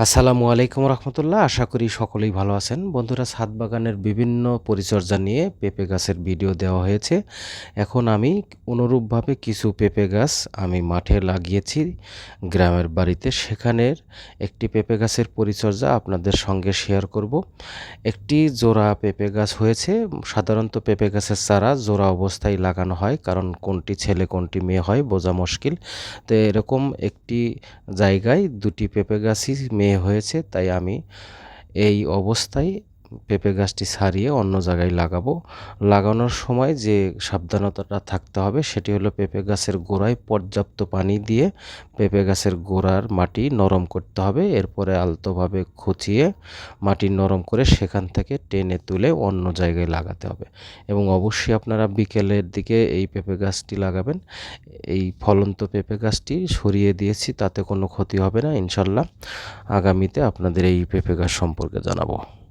আসসালামু আলাইকুম রহমতুল্লাহ। আশা করি সকলেই ভালো আছেন। বন্ধুরা ছাদ বাগানের বিভিন্ন পরিচর্যা নিয়ে পেঁপে গাছের ভিডিও দেওয়া হয়েছে। এখন আমি অনুরূপভাবে কিছু পেঁপে গাছ আমি মাঠে লাগিয়েছি গ্রামের বাড়িতে। সেখানের একটি পেঁপে গাছের পরিচর্যা আপনাদের সঙ্গে শেয়ার করব। একটি জোড়া পেঁপে গাছ হয়েছে। সাধারণত পেঁপে গাছের চারা জোড়া অবস্থায় লাগানো হয়, কারণ কোনটি ছেলে, কোনটি মেয়ে হয়, বোঝা মুশকিল। তো এরকম একটি জায়গায় দুটি পেঁপে গাছই মেয়ে হয়েছে তাই আমি এই অবস্থায় পেঁপে গাছটি সারিয়ে অন্য জায়গায় লাগাবো। লাগানোর সময় যে সাবধানতাটা থাকতে হবে সেটি হলো পেঁপে গাছের গোড়ায় পর্যাপ্ত পানি দিয়ে পেঁপে গাছের গোড়ার মাটি নরম করতে হবে। এরপরে আলতোভাবে খুঁচিয়ে মাটি নরম করে সেখান থেকে টেনে তুলে অন্য জায়গায় লাগাতে হবে। এবং অবশ্যই আপনারা বিকেলের দিকে এই পেঁপে গাছটি লাগাবেন। এই ফলন্ত পেঁপে গাছটি সরিয়ে দিয়েছি, তাতে কোনো ক্ষতি হবে না, ইনশাল্লাহ। আগামীতে আপনাদের এই পেঁপে গাছ সম্পর্কে জানাব।